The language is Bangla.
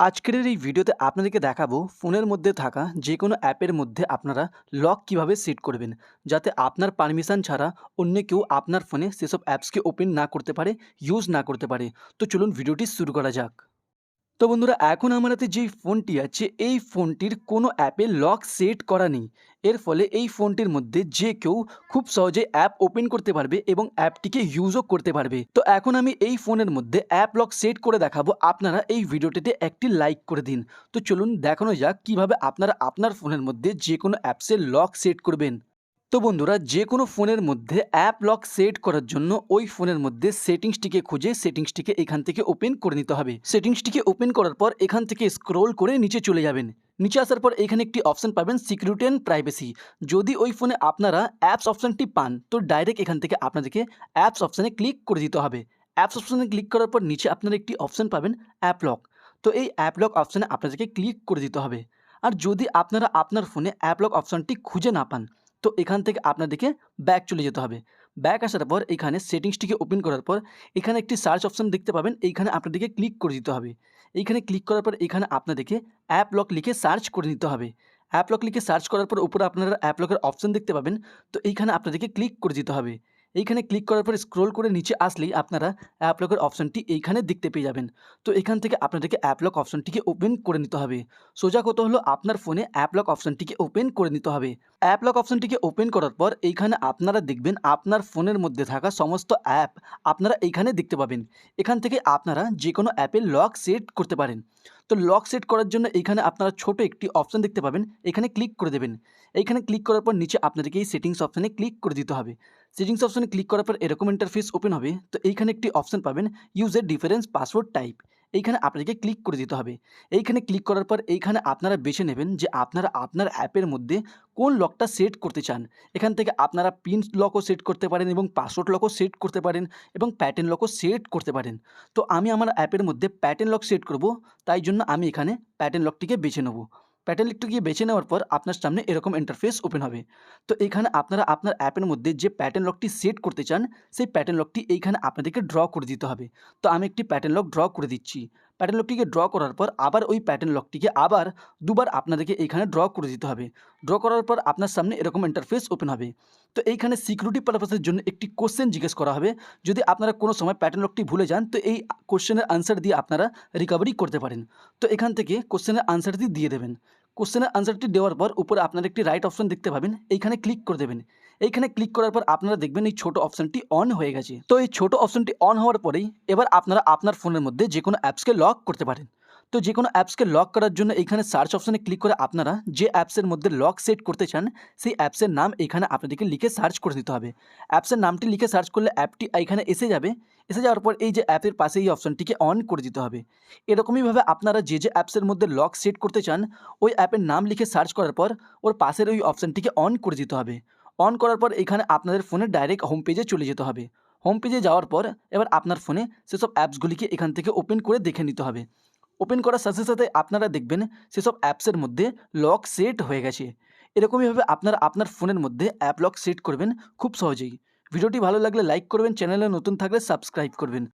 আজকের এই ভিডিওতে আপনাদেরকে দেখাবো ফোনের মধ্যে থাকা যে কোনো অ্যাপের মধ্যে আপনারা লক কীভাবে সেট করবেন, যাতে আপনার পারমিশন ছাড়া অন্য কেউ আপনার ফোনে সেসব অ্যাপসকে ওপেন না করতে পারে, ইউজ না করতে পারে। তো চলুন ভিডিওটি শুরু করা যাক। তো বন্ধুরা, এখন আমার হাতে যেই ফোনটি আছে, এই ফোনটির কোনো অ্যাপে লক সেট করা নেই। এর ফলে এই ফোনটির মধ্যে যে কেউ খুব সহজে অ্যাপ ওপেন করতে পারবে এবং অ্যাপটিকে ইউজও করতে পারবে। তো এখন আমি এই ফোনের মধ্যে অ্যাপ লক সেট করে দেখাবো আপনারা এই ভিডিওটিতে একটি লাইক করে দিন। তো চলুন দেখানো যাক কীভাবে আপনারা আপনার ফোনের মধ্যে যে কোনো অ্যাপসের লক সেট করবেন। তো বন্ধুরা, যে কোনো ফোনের মধ্যে অ্যাপ লক সেট করার জন্য ওই ফোনের মধ্যে সেটিংসটিকে খুঁজে সেটিংসটিকে এখান থেকে ওপেন করে নিতে হবে। সেটিংসটিকে ওপেন করার পর এখান থেকে স্ক্রোল করে নিচে চলে যাবেন। নিচে আসার পর এখানে একটি অপশন পাবেন সিকিউরিটি অ্যান্ড প্রাইভেসি যদি ওই ফোনে আপনারা অ্যাপস অপশানটি পান, তো ডাইরেক্ট এখান থেকে আপনাদেরকে অ্যাপস অপশানে ক্লিক করে দিতে হবে। অ্যাপস অপশানে ক্লিক করার পর নিচে আপনারা একটি অপশান পাবেন অ্যাপ লক তো এই অ্যাপ লক অপশানে আপনাদেরকে ক্লিক করে দিতে হবে। আর যদি আপনারা আপনার ফোনে অ্যাপ লক অপশানটি খুঁজে না পান তো এখান থেকে আপনাদেরকে ব্যাক চলে যেতে হবে। ব্যাক আসার পর এখানে সেটিংসটিকে ওপেন করার পর এখানে একটি সার্চ অপশন দেখতে পাবেন, এইখানে আপনাদেরকে ক্লিক করে দিতে হবে। এইখানে ক্লিক করার পর এখানে আপনাদেরকে অ্যাপ লক লিখে সার্চ করে নিতে হবে। অ্যাপ লক লিখে সার্চ করার পর উপরে আপনারা অ্যাপ লকের অপশন দেখতে পাবেন, তো এইখানে আপনাদেরকে ক্লিক করে দিতে হবে। এইখানে ক্লিক করার পর স্ক্রোল করে নিচে আসলেই আপনারা অ্যাপলকের অপশনটি এইখানে দেখতে পেয়ে যাবেন। তো এখান থেকে আপনাদেরকে অ্যাপলক অপশনটিকে ওপেন করে নিতে হবে। সোজা কত হলো? আপনার ফোনে অ্যাপলক অপশনটিকে ওপেন করে নিতে হবে। অ্যাপলক অপশনটিকে ওপেন করার পর এইখানে আপনারা দেখবেন আপনার ফোনের মধ্যে থাকা সমস্ত অ্যাপ আপনারা এইখানে দেখতে পাবেন। এখান থেকে আপনারা যে কোনো অ্যাপের লক সেট করতে পারেন। তো লক সেট করার জন্য এইখানে আপনারা ছোট একটি অপশন দেখতে পাবেন। এখানে ক্লিক করে দেবেন। এইখানে ক্লিক করার পর নিচে আপনাদেরকে এই সেটিংস অপশানে ক্লিক করে দিতে হবে। সেটিংস অপশানে ক্লিক করার পর এরকম ইন্টারফেস ওপেন হবে। তো এইখানে একটি অপশন পাবেন ইউজের ডিফারেন্স পাসওয়ার্ড টাইপ এইখানে আপনাকে ক্লিক করে দিতে হবে। এইখানে ক্লিক করার পর এইখানে আপনারা বেছে নেবেন যে আপনারা আপনার অ্যাপের মধ্যে কোন লকটা সেট করতে চান। এখান থেকে আপনারা পিন লকও সেট করতে পারেন এবং পাসওয়ার্ড লকও সেট করতে পারেন এবং প্যাটার্ন লকও সেট করতে পারেন। তো আমি আমার অ্যাপের মধ্যে প্যাটার্ন লক সেট করব, তাই জন্য আমি এখানে প্যাটার্ন লকটিকে বেছে নেব। প্যাটার্ন গিয়ে বেছে নেওয়ার পর আপনার সামনে এরকম ইন্টারফেস ওপেন হবে। তো এখানে আপনারা আপনার অ্যাপের মধ্যে যে প্যাটার্ন লকটি সেট করতে চান, সেই প্যাটার্ন লকটি এইখানে আপনাদেরকে ড্র করে দিতে হবে। তো আমি একটি প্যাটার্ন লক ড্র করে দিচ্ছি। প্যাটার্ন লকটিকে ড্র করার পর আবার ওই প্যাটার্ন লকটিকে আবার দুবার আপনাদেরকে এইখানে ড্র করে দিতে হবে। ড্র করার পর আপনার সামনে এরকম ইন্টারফেস ওপেন হবে। তো এইখানে সিকিউরিটি পারপাসের জন্য একটি কোশ্চেন জিজ্ঞেস করা হবে। যদি আপনারা কোনো সময় প্যাটার্ন লকটি ভুলে যান, তো এই কোশ্চেনের আনসার দিয়ে আপনারা রিকভারি করতে পারেন। তো এখান থেকে কোশ্চেনের আনসারটি দিয়ে দেবেন। কোশ্চেনের আনসারটি দেওয়ার পর উপরে আপনারা একটি রাইট অপশন দেখতে পাবেন। এইখানে ক্লিক করে দেবেন। এইখানে ক্লিক করার পর আপনারা দেখবেন এই ছোট অপশনটি অন হয়ে গেছে। তো এই ছোট অপশনটি অন হওয়ার পরেই এবার আপনারা আপনার ফোনের মধ্যে যে কোনো অ্যাপসকে লক করতে পারেন। তো যে কোনো অ্যাপসকে লক করার জন্য এখানে সার্চ অপশনে ক্লিক করে আপনারা যে অ্যাপসের মধ্যে লক সেট করতে চান, সেই অ্যাপসের নাম এখানে আপনাদেরকে লিখে সার্চ করে দিতে হবে। অ্যাপসের নামটি লিখে সার্চ করলে অ্যাপটি এখানে এসে যাবে। এসে যাওয়ার পর এই যে অ্যাপের পাশে এই অপশনটিকে অন করে দিতে হবে। এরকমইভাবে আপনারা যে যে অ্যাপসের মধ্যে লক সেট করতে চান, ওই অ্যাপের নাম লিখে সার্চ করার পর ওর পাশের ওই অপশনটিকে অন করে দিতে হবে। অন করার পর এখানে আপনাদের ফোনে ডাইরেক্ট হোম পেজে চলে যেতে হবে। হোম পেজে যাওয়ার পর এবার আপনার ফোনে সেসব অ্যাপসগুলিকে এখান থেকে ওপেন করে দেখে নিতে হবে। ওপেন করার সাথে সাথে আপনারা দেখবেন সেসব অ্যাপসের মধ্যে লক সেট হয়ে গেছে। এরকমইভাবে আপনারা আপনার ফোনের মধ্যে অ্যাপ লক সেট করবেন খুব সহজেই। ভিডিওটি ভালো লাগলে লাইক করবেন চ্যানেলে নতুন থাকলে সাবস্ক্রাইব করবেন।